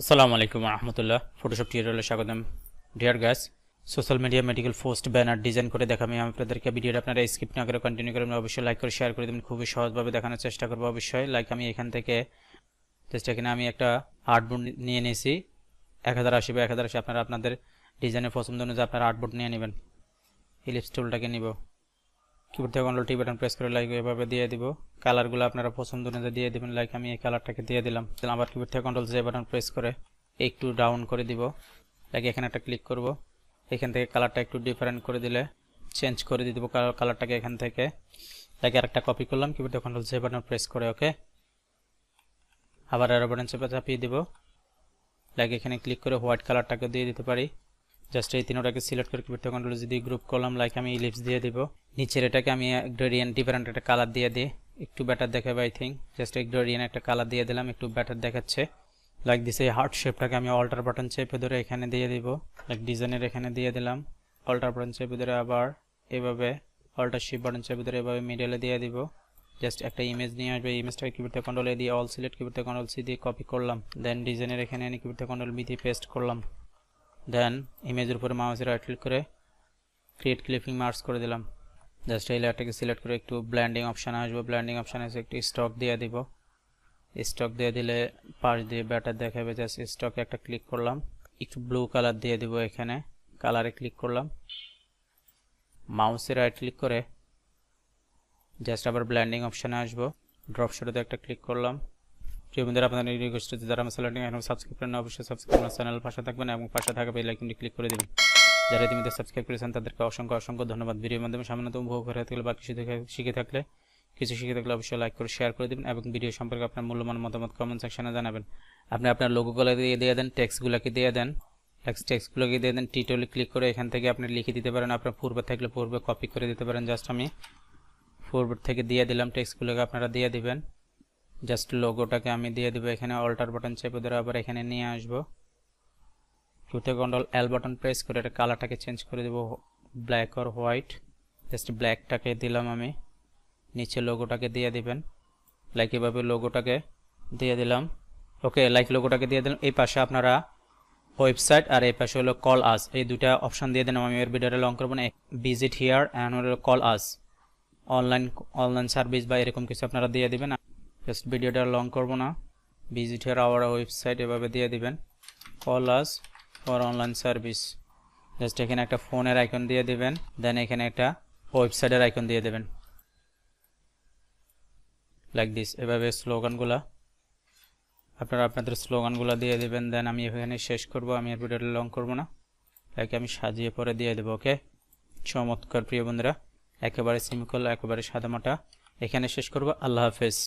আসসালামু আলাইকুম রহমতুল্লাহ। ফটোশপ টিউটোরিয়ালে স্বাগতম। ডিয়ার গাছ social media medical post banner design করে দেখামি আমি আপনাদেরকে ভিডিওটা আপনারা স্কিপ না করে কন্টিনিউ করবেন অবশ্যই লাইক করে শেয়ার করে দেবেন। খুবই সহজভাবে দেখানোর চেষ্টা করব অবশ্যই। লাইক আমি এখান থেকে জাস্ট এখানে আমি একটা আর্টবোর্ড নিয়ে নিয়েছি। এক হাজার আশি বা এক হাজার আশি আপনারা আপনাদের ডিজাইনের পছন্দ অনুযায়ী আপনারা আর্টবোর্ড নিয়ে নেবেন। ইলিপস টুলটাকে নিব। কিবোর্ড থেকে কন্ট্রোল টি বাটন প্রেস করে লাইক এভাবে দিয়ে দিব। কালারগুলো আপনারা পছন্দ অনুযায়ী দিয়ে দিবেন। লাইক আমি এই কালারটাকে দিয়ে দিলাম। আবার কিবোর্ড থেকে কন্ট্রোল জে বাটন প্রেস করে একটু ডাউন করে দিব। লাইক এখানে একটা ক্লিক করব। এখান থেকে কালারটা একটু ডিফারেন্ট করে দিলে চেঞ্জ করে দিয়ে দেবো কালারটাকে এখান থেকে। লাইক আরেকটা কপি করলাম কিবোর্ড থেকে কন্ট্রোল জে বাটন প্রেস করে ওকে আবার আরও বাটন চেপে চাপিয়ে দিব। লাইক এখানে ক্লিক করে হোয়াইট কালারটাকে দিয়ে দিতে পারি। জাস্ট এই তিনটাকে সিলেক্ট করে কিবোর্ড কন্ট্রোল যদি গ্রুপ করলাম লাইক আমি ইলিপস দিয়ে দিব। নিচের এটাকে আমি গ্রেডিয়েন্ট ডিফারেন্ট একটা কালার দিয়ে দিই। একটু ব্যাটার দেখাবে আই থিঙ্ক জাস্ট এই গ্রেডিয়েন্ট একটা কালার দিয়ে দিলাম, একটু ব্যাটার দেখাচ্ছে। লাইক দিস এই হার্ট শেপটাকে আমি অল্টার বাটন চেপে ধরে এখানে দিয়ে দিব। লাইক ডিজাইনের এখানে দিয়ে দিলাম। অল্টার বাটন চেপে ধরে আবার এভাবে অল্টার শিপ বাটন চেপে ধরে এভাবে মিডলে দিয়ে দিব। জাস্ট একটা ইমেজ নিয়ে আসবে। ইমেজটাকে কিবোর্ডে কন্ট্রোল এ দিয়ে অল সিলেক্ট কিবোর্ডে কন্ট্রোল সি দিয়ে কপি করলাম। দেন ডিজাইনের এখানে এনে কিবোর্ডে কন্ট্রোল বি দিয়ে পেস্ট করলাম। দেন ইমেজের উপরে মাউসের রাইট ক্লিক করে ক্রিয়েট ক্লিপিং মার্কস করে দিলাম। জাস্ট এই লেয়ারটাকে সিলেক্ট করে একটু ব্ল্যান্ডিং অপশান আসব। ব্ল্যান্ডিং অপশানে এসে একটু স্টক দিয়ে দিব। স্টক দিয়ে দিলে পাশ দিয়ে ব্যাটার দেখাবে। জাস্ট স্টকে একটা ক্লিক করলাম। একটু ব্লু কালার দিয়ে দিব এখানে। কালারে ক্লিক করলাম। মাউসে রাইট ক্লিক করে জাস্ট আবার ব্ল্যান্ডিং অপশানে আসব। ড্রপ শোতে একটা ক্লিক করলাম। প্রিয় বন্ধুরা আপনাদের রিকোয়েস্ট যারা আমার চ্যানেলটি এখন সাবস্ক্রাইব করেন অবশ্যই সাবস্ক্রাইব করে চ্যানেল পাশে থাকবেন এবং পাশে থাকা বেল আইকনটি ক্লিক করে দেবেন। যারা ইতিমধ্যে সাবস্ক্রাইব করেছেন, তাদেরকে অসংখ্য অসংখ্য ধন্যবাদ। ভিডিওর মাধ্যমে সামান্য উপভোগ করে থাকলে বা কিছু শিখে থাকলে কিছু শিখে থাকলে অবশ্যই লাইক করে শেয়ার করে দেবেন এবং ভিডিও সম্পর্কে আপনার মূল্যবান মতামত কমেন্ট সেকশনে জানাবেন। আপনি আপনার লোগোগুলো দিয়ে দিয়ে দেন টেক্সটগুলোকে দিয়ে দেন। টেক্সট টেক্সটগুলোকে দিয়ে দেন টিটোলে ক্লিক করে এখান থেকে আপনি লিখে দিতে পারেন। আপনার পূর্বে থাকলে পূর্বে কপি করে দিতে পারেন জাস্ট আমি পূর্ব থেকে দিয়ে দিলাম টেক্সটগুলোকে আপনারা দিয়ে দিবেন। জাস্ট লোগোটাকে আমি দিয়ে দিব এখানে অল্টার বাটন চেপে ধরে আবার এখানে নিয়ে আসব। টুতে কন্ট্রোল এল বাটন প্রেস করে এটা কালারটাকে চেঞ্জ করে দেব ব্ল্যাক অর হোয়াইট জাস্ট ব্ল্যাকটাকে দিলাম আমি। নিচে লোগোটাকে দিয়ে দিবেন। লাইক এভাবে লোগোটাকে দিয়ে দিলাম। ওকে লাইক লোগোটাকে দিয়ে দিলাম। এই পাশে আপনারা ওয়েবসাইট আর এই পাশে হলো কল আস এই দুটা অপশন দিয়ে দিলাম। আমি এর ভিডিওটা লং করব না। ভিজিট হিয়ার অ্যান্ড হলো call us online online service বা এরকম কিছু আপনারা দিয়ে দিবেন। জাস্ট ভিডিওটা লং করব না। ভিজিট আওয়ার ওয়েবসাইট এভাবে দিয়ে দিবেন। Call us for online service just এখানে একটা ফোনের আইকন দিয়ে দিবেন। দেন এখানে একটা ওয়েবসাইটের আইকন দিয়ে দেবেন। লাইক দিস এভাবে স্লোগানগুলা আপনারা আপনাদের স্লোগানগুলো দিয়ে দেবেন। দেন আমি এখানে শেষ করব। আমি এর ভিডিওটা লং করব না। লাইক আমি সাজিয়ে পরে দিয়ে দেবো ওকে চমৎকার, প্রিয় বন্ধুরা। একেবারে সিম্পল একেবারে সাদামাটা। এখানে শেষ করব। আল্লাহ হাফেজ।